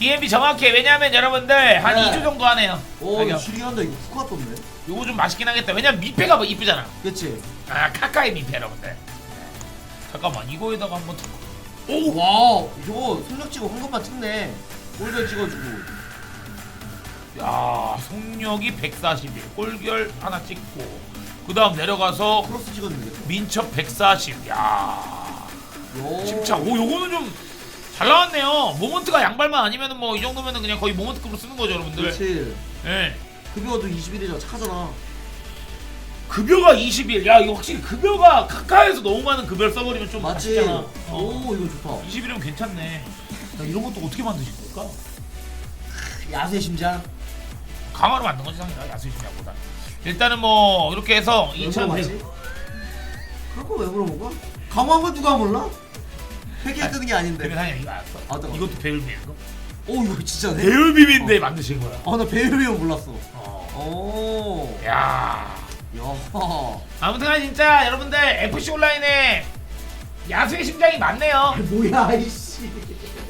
DMB 정확해. 왜냐면 여러분들 한 네. 2주 정도 하네요. 오 가격. 실긴 한다 이거 후카 떴네. 요거 좀 맛있긴 하겠다. 왜냐면 미패가 뭐 이쁘잖아. 그치? 아 카카이 미패 여러분들. 잠깐만. 이거에다가 한번 더- 오! 와 이거 속력 찍어 황금만 찍네 골드 찍어주고. 야 속력이 141 골결 하나 찍고. 그 다음 내려가서 크로스 찍었는데 민첩 140 야. 요 진짜 오 요거는 좀 잘 나왔네요 모먼트가 양발만 아니면은 뭐 이 정도면은 그냥 거의 모먼트급으로 쓰는 거죠 여러분들 그렇지 예 급여도 21이잖아 착하잖아 급여가 21. 야 이거 확실히 급여가 카카에서 너무 많은 급여를 써버리면 좀 맞지? 아쉽잖아 어. 오 이거 좋다 21이면 괜찮네 야, 이런 것도 어떻게 만드신 걸까? 야수의 심장 강화로 만든 거지 상이라 야수심야보다 일단은 뭐 이렇게 해서 왜 2천 물어봤지? 그럴 거왜 물어본 거야? 강화한 거 누가 몰라? 패키지 뜨는 게 아닌데. 그래 상이 이거 알았어. 아, 어떤 거? 이것도 배율비인 거? 오 이거 진짜네? 배율비인데 만드신 거야? 아나 배율비용 몰랐어. 어. 오. 야. 야. 아무튼 간에 진짜 여러분들 FC 온라인에 야수의 심장이 많네요. 뭐야 이씨